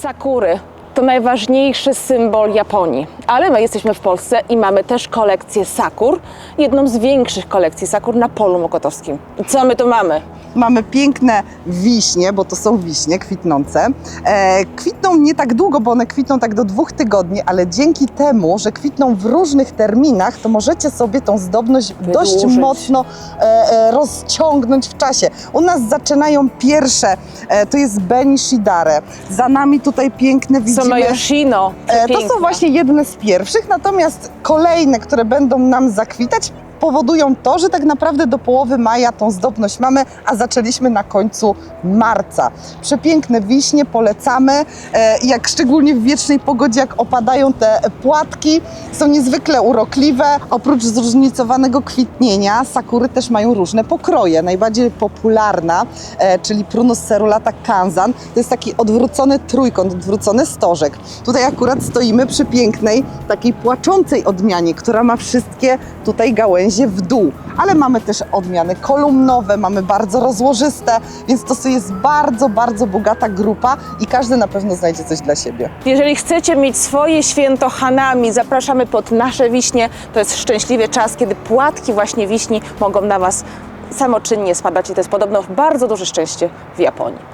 Sakury to najważniejszy symbol Japonii, ale my jesteśmy w Polsce i mamy też kolekcję sakur, jedną z większych kolekcji sakur na polu mokotowskim. I co my tu mamy? Mamy piękne wiśnie, bo to są wiśnie kwitnące. E, kwitną nie tak długo, bo one kwitną tak do dwóch tygodni, ale dzięki temu, że kwitną w różnych terminach, to możecie sobie tą zdobność dość Wydłużyć. mocno e, e, rozciągnąć w czasie. U nas zaczynają pierwsze, to jest Beni Shidare. Za nami tutaj piękne widzimy. Somayoshino. E, To są właśnie jedne z pierwszych, natomiast kolejne, które będą nam zakwitać, powodują to, że tak naprawdę do połowy maja tą zdobność mamy, a zaczęliśmy na końcu marca. Przepiękne wiśnie, polecamy. E, Jak szczególnie w wiecznej pogodzie, jak opadają te płatki, są niezwykle urokliwe. Oprócz zróżnicowanego kwitnienia, sakury też mają różne pokroje. Najbardziej popularna, e, czyli Prunus cerulata kanzan, to jest taki odwrócony trójkąt, odwrócony stożek. Tutaj akurat stoimy przy pięknej, takiej płaczącej odmianie, która ma wszystkie tutaj gałęzie w dół. Ale mamy też odmiany kolumnowe, mamy bardzo rozłożyste, więc to jest bardzo, bardzo bogata grupa i każdy na pewno znajdzie coś dla siebie. Jeżeli chcecie mieć swoje święto Hanami, zapraszamy pod nasze wiśnie. To jest szczęśliwy czas, kiedy płatki właśnie wiśni mogą na Was samoczynnie spadać i to jest podobno bardzo duże szczęście w Japonii.